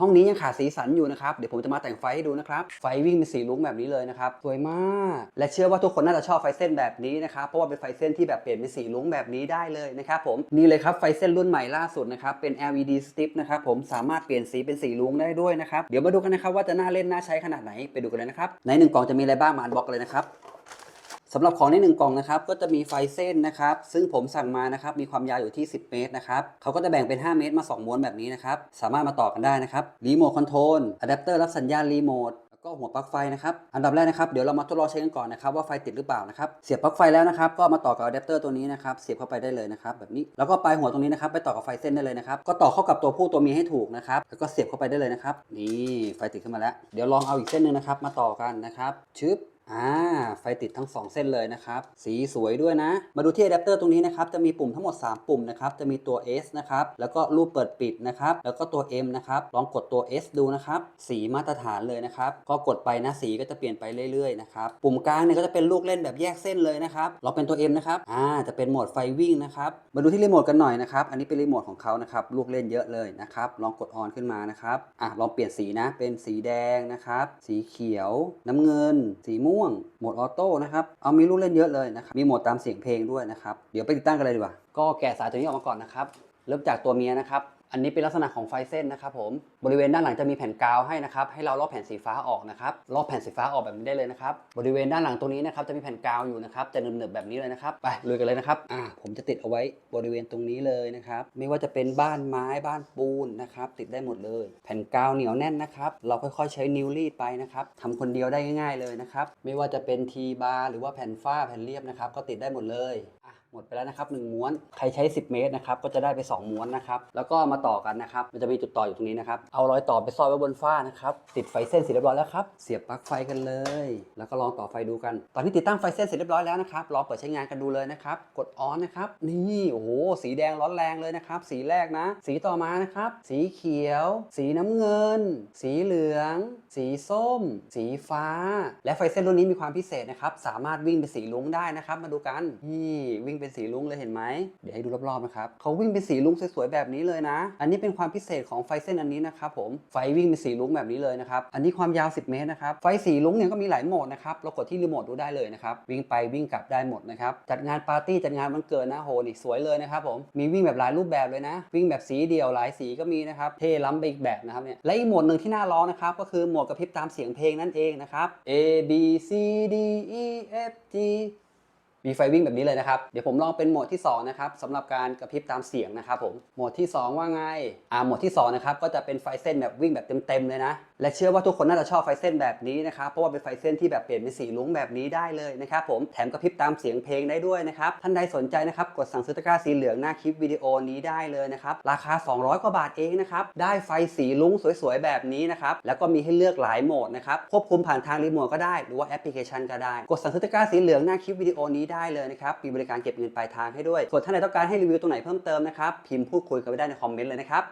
ห้องนี้ยังขาดสีสันอยู่นะครับ เดี๋ยวผมจะมาแต่งไฟให้ดูนะครับ ไฟวิ่งเป็นสีลุ้งแบบนี้เลยนะครับ สวยมาก และเชื่อว่าทุกคนน่าจะชอบไฟเส้นแบบนี้นะครับ เพราะว่าเป็นไฟเส้นที่แบบเปลี่ยนเป็นสีลุ้งแบบนี้ได้เลยนะครับผม นี่เลยครับไฟเส้นรุ่นใหม่ล่าสุดนะครับ เป็น LED strip นะครับผม สามารถเปลี่ยนสีเป็นสีลุ้งได้ด้วยนะครับ เดี๋ยวมาดูกันนะครับว่าจะน่าเล่นน่าใช้ขนาดไหน ไปดูกันเลยนะครับ ในหนึ่งกล่องจะมีอะไรบ้างมาอันบอกเลยนะครับ สำหรับของในหนึ่งกล่องนะครับก็จะมีไฟเส้นนะครับ ซึ่งผมสั่งมานะครับมีความยาวอยู่ที่ 10 เมตรนะครับเขาก็จะแบ่งเป็น 5 เมตรมา 2 ม้วนแบบนี้นะครับ สามารถมาต่อกันได้นะครับรีโมทคอนโทรลอะแดปเตอร์รับสัญญาณรีโมทแล้วก็หัวปลั๊กไฟนะครับอันดับแรกนะครับเดี๋ยวเรามาทดลองใช้กันก่อนนะครับว่าไฟติดหรือเปล่านะครับเสียบปลั๊กไฟแล้วนะครับก็มาต่อกับอะแดปเตอร์ตัวนี้นะครับเสียบเข้าไปได้เลยนะครับแบบนี้แล้วก็ปลายหัวตรงนี้นะครับไปต่อกับไฟเส้นได้เลยนะครับก็ต่อเข้ากับตัวผู้ตัวเมียให้ถูกนะครับแล้วก็เสียบเข้าไปได้เลยนะครับนี่ไฟติดขึ้นมาแล้ว เดี๋ยวลองเอาอีกเส้นหนึ่งนะครับมาต่อกันนะครับชึบ อ่าไฟติดทั้ง 2 เส้นเลยนะครับ สีสวยด้วยนะ มาดูที่อะแดปเตอร์ตรงนี้นะครับ จะมีปุ่มทั้งหมด 3 ปุ่มนะครับ จะมีตัว S นะครับ แล้วก็รูปเปิดปิดนะครับ แล้วก็ตัว M นะครับ ลองกดตัว S ดูนะครับ สีมาตรฐานเลยนะครับ ก็กดไปนะสีก็จะเปลี่ยนไปเรื่อยๆนะครับ ปุ่มกลางเนี่ยก็จะเป็นลูกเล่นแบบแยกเส้นเลยนะครับ เราเป็นตัว M นะครับ อ่า จะเป็นโหมดไฟวิ่งนะครับ มาดูที่รีโมทกันหน่อยนะครับ อันนี้เป็นรีโมทของเขานะครับ ลูกเล่นเยอะเลยนะครับ ลองกดออนขึ้นมานะครับ อะลองเปลี่ยนสีนะ เป็นสีแดงนะครับ สีเขียว น้ำเงิน สีม่วงโหมดออโต้นะครับ เอามีลูกเล่นเยอะเลยนะครับ มีโหมดตามเสียงเพลงด้วยนะครับ เดี๋ยวไปติดตั้งกันเลยดีกว่า ก็แกะสายตัวนี้ออกมาก่อนนะครับ เริ่มจากตัวเมียนะครับ อันนี้เป็นลักษณะของไฟเส้นนะครับผม บริเวณด้านหลังจะมีแผ่นกาวให้นะครับ ให้เราลอกแผ่นสีฟ้าออกนะครับ ลอกแผ่นสีฟ้าออกแบบนี้ได้เลยนะครับ บริเวณด้านหลังตรงนี้นะครับจะมีแผ่นกาวอยู่นะครับ จะหนึบๆแบบนี้เลยนะครับ ไปลุยกันเลยนะครับ อ่า ผมจะติดเอาไว้บริเวณตรงนี้เลยนะครับ ไม่ว่าจะเป็นบ้านไม้บ้านปูนนะครับ ติดได้หมดเลย แผ่นกาวเหนียวแน่นนะครับ เราค่อยๆใช้นิ้วรีดไปนะครับทำคนเดียวได้ง่าย ๆเลยนะครับ ไม่ว่าจะเป็นทีบาร์หรือว่าแผ่นฝ้าแผ่นเรียบนะครับ ก็ติดได้หมดเลย หมดไปแล้วนะครับ1ม้วน ใครใช้ 10 เมตรนะครับก็จะได้ไป 2 ม้วนนะครับ แล้วก็มาต่อกันนะครับ มันจะมีจุดต่ออยู่ตรงนี้นะครับ เอารอยต่อไปซ่อนไว้บนฝ้านะครับ ติดไฟเส้นเสร็จเรียบร้อยแล้วครับ เสียบปลั๊กไฟกันเลย แล้วก็ลองต่อไฟดูกัน ตอนนี้ติดตั้งไฟเส้นเสร็จเรียบร้อยแล้วนะครับ ลองเปิดใช้งานกันดูเลยนะครับ กดออนนะครับ นี่โอ้โห สีแดงร้อนแรงเลยนะครับ สีแรกนะ สีต่อมานะครับ สีเขียว สีน้ำเงิน สีเหลือง สีส้ม สีฟ้า และไฟเส้นรุ่นนี้มีความพิเศษนะครับ สามารถวิ่งเป็นสีลุ้งได้นะครับ มาดูกัน นี่วิ่งเป็นสีลุ้งเลยเห็นไหมเดี๋ยวให้ดูรอบๆนะครับเขาวิ่งเป็นสีลุ้งสวยๆแบบนี้เลยนะ อันนี้เป็นความพิเศษของไฟเส้นอันนี้นะครับผมไฟวิ่งเป็นสีลุ้งแบบนี้เลยนะครับอันนี้ความยาว 10 เมตรนะครับไฟสีลุ้งเนี่ยก็มีหลายโหมดนะครับเรากดที่รีโมทดูได้เลยนะครับวิ่งไปวิ่งกลับได้หมดนะครับจัดงานปาร์ตี้จัดงานวันเกิดนะโหนี่สวยเลยนะครับผมมีวิ่งแบบหลายรูปแบบเลยนะ วิ่งแบบสีเดียวหลายสีก็มีนะครับเท่ล้ำไปอีกแบบนะครับเนี่ยและอีกโหมดหนึ่งที่น่าร้องนะครับก็คือโหมดกระพริบตามเสียงเพลงนั่นเองนะครับ A B C D E F G มีไฟวิ่งแบบนี้เลยนะครับ เดี๋ยวผมลองเป็นโหมดที่ 2 นะครับสำหรับการกระพริบตามเสียงนะครับผมโหมดที่ 2 ว่าไงอ่าโหมดที่2นะครับก็จะเป็นไฟเส้นแบบวิ่งแบบเต็มๆเลยนะ และเชื่อว่าทุกคนน่าจะชอบไฟเส้นแบบนี้นะครับ เพราะว่าเป็นไฟเส้นที่แบบเปลี่ยนเป็นสีลุ้งแบบนี้ได้เลยนะครับผม แถมกระพริบตามเสียงเพลงได้ด้วยนะครับ ท่านใดสนใจนะครับ กดสั่งซื้อตะกร้าสีเหลืองหน้าคลิปวิดีโอนี้ได้เลยนะครับ ราคา 200 กว่าบาทเองนะครับ ได้ไฟสีลุ้งสวยๆ แบบนี้นะครับ แล้วก็มีให้เลือกหลายโหมดนะครับ ควบคุมผ่านทางรีโมทก็ได้ หรือว่าแอปพลิเคชันก็ได้ กดสั่งซื้อตะกร้าสีเหลืองหน้าคลิปวิดีโอนี้ได้เลยนะครับ มีบริการเก็บเงินปลายทางให้ด้วยส่วนท่านใดต้องการให้รีวิวตรงไหนเพิ่มเติมนะครับ พิมพ์พูดคุยกันไว้ได้ในคอมเมนต์เลยนะครับ